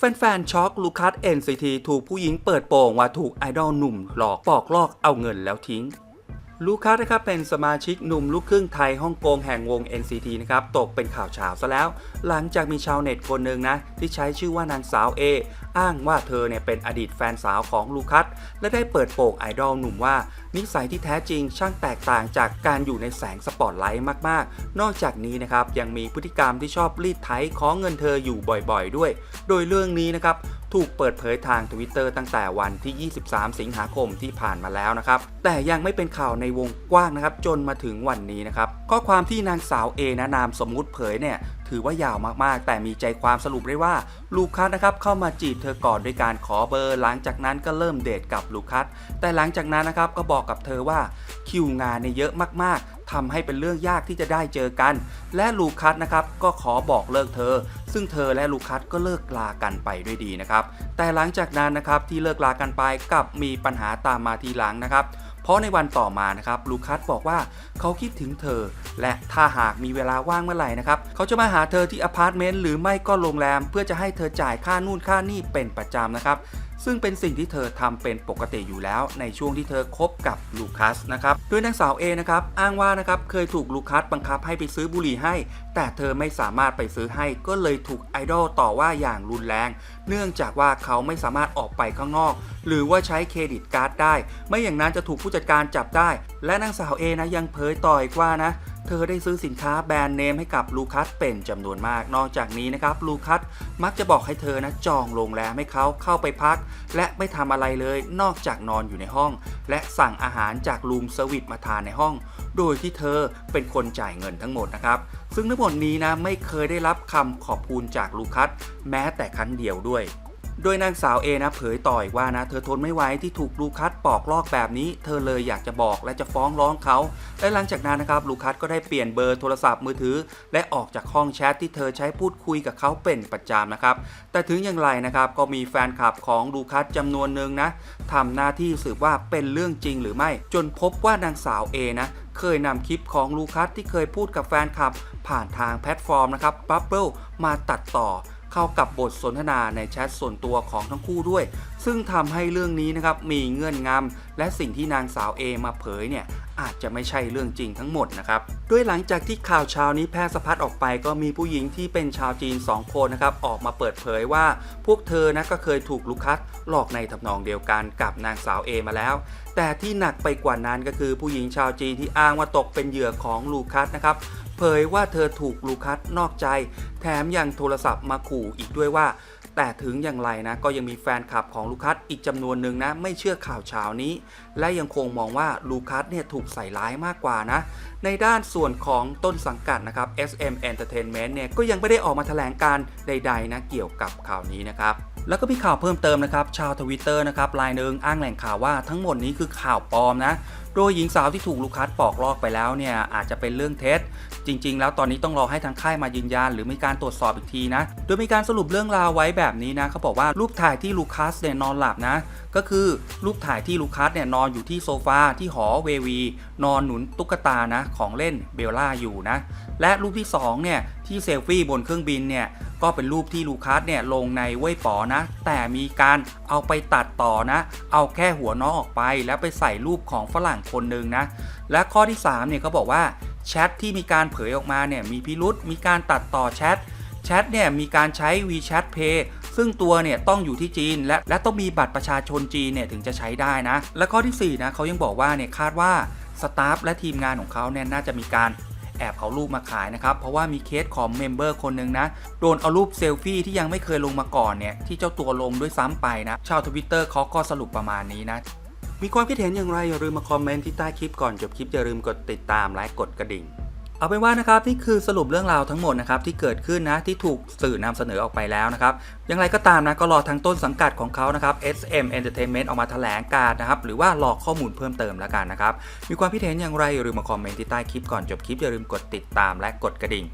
แฟนๆช็อกลูคัส NCT ถูกผู้หญิงเปิดโปงว่าถูกไอดอลหนุ่มหลอกปอกลอกเอาเงินแล้วทิ้ง ลูคัสนะครับเป็นสมาชิกหนุ่มลูกครึ่งไทยฮ่องกงแห่งวง NCT นะครับตกเป็นข่าวเช้าซะแล้ว หลังจากมีชาวเน็ตคนหนึ่งนะ ที่ใช้ชื่อว่านางสาว A อ้างว่าเธอเนี่ยเป็นอดีตแฟนสาวของลูคัส และได้เปิดโปงไอดอลหนุ่มว่า นิสัยที่แท้จริงช่างแตกต่างจากการอยู่ในแสงสปอตไลท์มากๆ นอกจากนี้นะครับยังมีพฤติกรรมที่ชอบรีดไถขอเงินเธออยู่บ่อยๆ ด้วย โดยเรื่องนี้นะครับถูกเปิดเผยทาง Twitter ตั้งแต่วันที่ 23 สิงหาคมที่ผ่านมาแล้วนะครับแต่ยังไม่เป็นข่าวในวงกว้างนะครับ จนมาถึงวันนี้นะครับ ข้อความที่นางสาวเอนะนามสมมุติเผยเนี่ยถือว่ายาวมากๆ แต่มีใจความสรุปได้ว่าลูคัสนะครับเข้ามาจีบเธอก่อนด้วยการขอเบอร์ หลังจากนั้นก็เริ่มเดทกับลูคัสแต่หลังจากนั้นนะครับก็บอกกับเธอว่าคิวงานเนี่ยเยอะมากๆทำให้เป็นเรื่องยากที่จะได้เจอกัน และลูคัสนะครับก็ขอบอกเลิกเธอ ซึ่งเธอและลูคัสก็เลิกลากันไปด้วยดีนะครับแต่หลังจากนั้นนะครับที่เลิกลากันไปกลับมีปัญหาตามมาทีหลังนะครับ ราะในวันต่อมานะครับลูคัสบอกว่าเขาคิดถึงเธอ และถ้าหากมีเวลาว่างเมื่อไหร่นะครับเขาจะมาหาเธอที่อพาร์ตเมนต์หรือไม่ก็โรงแรม เพื่อจะให้เธอจ่ายค่านู่นค่านี่เป็นประจำนะครับ ซึ่งเป็นสิ่งที่เธอทำเป็นปกติอยู่แล้วในช่วงที่เธอคบกับลูคัสนะครับโดยนางสาวเอนะครับอ้างว่านะครับเคยถูกลูคัสบังคับให้ไปซื้อบุหรี่ให้ แต่เธอไม่สามารถไปซื้อให้ก็เลยถูกไอดอลต่อว่าอย่างรุนแรง เนื่องจากว่าเขาไม่สามารถออกไปข้างนอก หรือว่าใช้เครดิตการ์ดได้ ไม่อย่างนั้นจะถูกผู้จัดการจับได้ และนางสาวเอนะยังเผยต่ออีกว่านะ เธอได้ซื้อสินค้าแบรนด์เนมให้กับลูคัสเป็นจำนวนมาก นอกจากนี้นะครับลูคัสมักจะบอกให้เธอนะจองโรงแรมให้เขาเข้าไปพัก และไม่ทำอะไรเลยนอกจากนอนอยู่ในห้อง และสั่งอาหารจากรูมเซอร์วิสมาทานในห้อง โดยที่เธอเป็นคนจ่ายเงินทั้งหมดนะครับซึ่งทั้งหมดนี้นะไม่เคยได้รับคำขอบคุณจากลูคัสแม้แต่ครั้งเดียวด้วย โดยนางสาวเอนะเผยต่ออีกว่านะเธอทนไม่ไหวที่ถูกลูคัสปอกลอกแบบนี้ เธอเลยอยากจะบอกและจะฟ้องร้องเขา และหลังจากนั้นนะครับลูคัสก็ได้เปลี่ยนเบอร์โทรศัพท์มือถือ และออกจากห้องแชทที่เธอใช้พูดคุยกับเขาเป็นประจำนะครับ แต่ถึงอย่างไรนะครับก็มีแฟนคลับของลูคัสจำนวนหนึ่งนะทำหน้าที่สืบว่าเป็นเรื่องจริงหรือไม่ จนพบว่านางสาวเอนะเคยนำคลิปของลูคัสที่เคยพูดกับแฟนคลับ ผ่านทางแพลตฟอร์มนะครับ Bubble มาตัดต่อ เข้ากับบทสนทนาในแชทส่วนตัวของทั้งคู่ด้วย ซึ่งทำให้เรื่องนี้นะครับมีเงื่อนงำและสิ่งที่นางสาวเอมาเผยเนี่ยอาจจะไม่ใช่เรื่องจริงทั้งหมดนะครับ โดยหลังจากที่ข่าวเช้านี้แพร่สะพัดออกไป ก็มีผู้หญิงที่เป็นชาวจีน 2 คนนะครับออกมาเปิดเผยว่า พวกเธอนะก็เคยถูกลูกคัสหลอกในทำนองเดียวกันกับนางสาวเอมาแล้ว แต่ที่หนักไปกว่านั้นก็คือผู้หญิงชาวจีนที่อ้างว่าตกเป็นเหยื่อของลูคัสนะครับ เผยว่าเธอถูกลูคัสนอกใจ แถมยังโทรศัพท์มาขู่อีกด้วยว่า แต่ถึงอย่างไรนะ ก็ยังมีแฟนคลับของลูคัสอีกจำนวนหนึ่งนะ ไม่เชื่อข่าวเช้านี้ และยังคงมองว่าลูคัสเนี่ยถูกใส่ร้ายมากกว่านะ ในด้านส่วนของต้นสังกัดนะครับ SM Entertainment เนี่ยก็ยังไม่ได้ออกมาแถลงการใด ๆ นะเกี่ยวกับข่าวนี้นะครับแล้วก็มีข่าวเพิ่มเติมนะครับ ชาวทวิตเตอร์นะครับรายหนึ่งอ้างแหล่งข่าวว่าทั้งหมดนี้คือข่าวปลอมนะ โดยหญิงสาวที่ถูกลูกคัสปอกลอกไปแล้วเนี่ยอาจจะเป็นเรื่องเท็จ จริง ๆ แล้วตอนนี้ต้องรอให้ทางค่ายมายืนยันหรือมีการตรวจสอบอีกทีนะ โดยมีการสรุปเรื่องราวไว้แบบนี้นะเขาบอกว่ารูปถ่ายที่ลูคัสเนี่ยนอนหลับนะ ก็คือรูปถ่ายที่ลูคัสเนี่ยนอนอยู่ที่โซฟาที่หอเววี นอนหนุนตุ๊กตานะของเล่นเบลล่าอยู่นะ และรูปที่2เนี่ยที่เซลฟี่บนเครื่องบินเนี่ยก็เป็นรูปที่ลูคัสเนี่ยลงในเว่ยป๋อนะ แต่มีการเอาไปตัดต่อนะ เอาแค่หัวน้องออกไปแล้วไปใส่รูปของฝรั่งคนหนึ่งนะ และข้อที่3เนี่ยเขาบอกว่าแชทที่มีการเผยออกมาเนี่ยมีพิรุษมีการตัดต่อแชทแชทเนี่ยมีการใช้ WeChat Pay ซึ่งตัวเนี่ยต้องอยู่ที่จีน และและต้องมีบัตรประชาชนจีนเนี่ยถึงจะใช้ได้นะ และข้อที่4นะเขายังบอกว่าเนี่ยคาดว่าสตาฟและทีมงานของเขาเนี่ยน่าจะมีการแอบเอารูปมาขายนะครับ เพราะว่ามีเคสของเมมเบอร์คนหนึ่งนะ โดนเอารูปเซลฟี่ที่ยังไม่เคยลงมาก่อนเนี่ย ที่เจ้าตัวลงด้วยซ้ำไปนะ ชาวทวิตเตอร์เขาก็สรุปประมาณนี้นะ มีความคิดเห็นอย่างไรอย่าลืมมาคอมเมนต์ที่ใต้คลิปก่อนจบคลิปอย่าลืมกดติดตามและกดกระดิ่ง เอาเป็นว่านะครับนี่คือสรุปเรื่องราวทั้งหมดนะครับที่เกิดขึ้นนะที่ถูกสื่อนำเสนอออกไปแล้วนะครับอย่างไรก็ตามนะก็รอทางต้นสังกัดของเขานะครับ SM Entertainment ออกมาแถลงการนะครับหรือว่ารอข้อมูลเพิ่มเติมแล้วกันนะครับมีความคิดเห็นอย่างไรอย่าลืมมาคอมเมนต์ที่ใต้คลิปก่อนจบคลิปอย่าลืมกดติดตามและกดกระดิ่ง